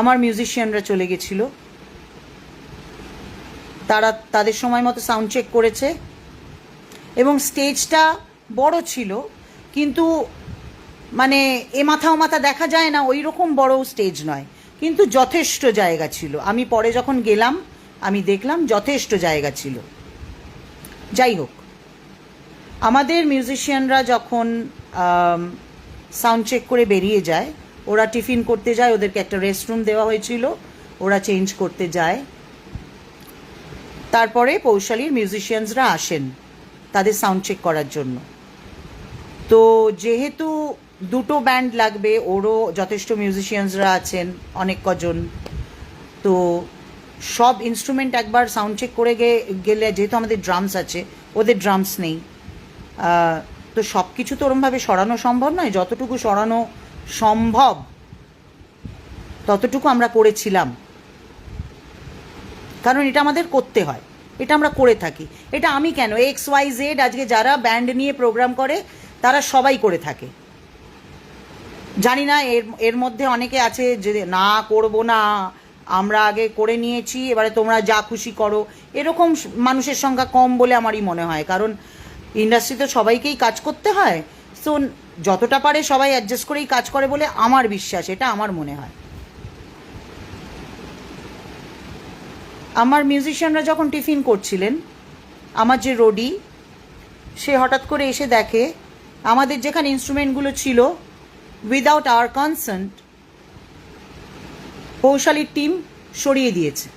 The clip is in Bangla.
আমার মিউজিশিয়ানরা চলে গেছিল। তারা তাদের সময় মতো সাউন্ড চেক করেছে। এবং স্টেজটা বড় ছিল, কিন্তু মানে এ মাথা ও মাথা দেখা যায় না ওই রকম বড় স্টেজ নয়। কিন্তু যথেষ্ট জায়গা ছিল। আমি পরে যখন গেলাম, আমি দেখলাম যথেষ্ট জায়গা ছিল। যাই হোক, আমাদের মিউজিশিয়ানরা যখন সাউন্ড চেক করে বেরিয়ে যায় ওরা টিফিন করতে যায়, ওদেরকে একটা রেস্টরুম দেওয়া হয়েছিল, ওরা চেঞ্জ করতে যায়। তারপরে পৌশালীর মিউজিশিয়ানসরা আসেন তাদের সাউন্ড চেক করার জন্য। তো যেহেতু দুটো ব্যান্ড লাগবে, ওরও যথেষ্ট মিউজিশিয়ানসরা আছেন, অনেক কজন। তো সব ইনস্ট্রুমেন্ট একবার সাউন্ড চেক করে গেলে যেহেতু আমাদের ড্রামস আছে, ওদের ড্রামস নেই। তো সব কিছু তো ওরমভাবে সরানো সম্ভব নয়, যতটুকু সরানো সম্ভব। ততটুকু আমরা করেছিলাম। কারণ এটা আমাদের করতে হয়। এটা আমরা করে থাকি। এটা আমি কেন? এক্স ওয়াই জেড আজকে যারা ব্যান্ড নিয়ে প্রোগ্রাম করে, তারা সবাই করে থাকে। জানি না, এর এর মধ্যে অনেকে আছে যে না করব না, আমরা আগে করে নিয়েছি, এবারে তোমরা যা খুশি করো। এরকম মানুষের সংখ্যা কম বলে আমারই মনে হয়। কারণ ইন্ডাস্ট্রিতে সবাইকেই কাজ করতে হয়। সো যতটা পারে সবাই অ্যাডজাস্ট করেই কাজ করে বলে আমার বিশ্বাস, এটা আমার মনে হয়। আমার মিউজিশিয়ানরা যখন টিফিন করছিলেন, আমার যে রোডি সে হঠাৎ করে এসে দেখে, আমাদের যেখানে ইনস্ট্রুমেন্টগুলো ছিল উইদাউট আওয়ার কনসেন্ট পৌশালীর টিম সরিয়ে দিয়েছে।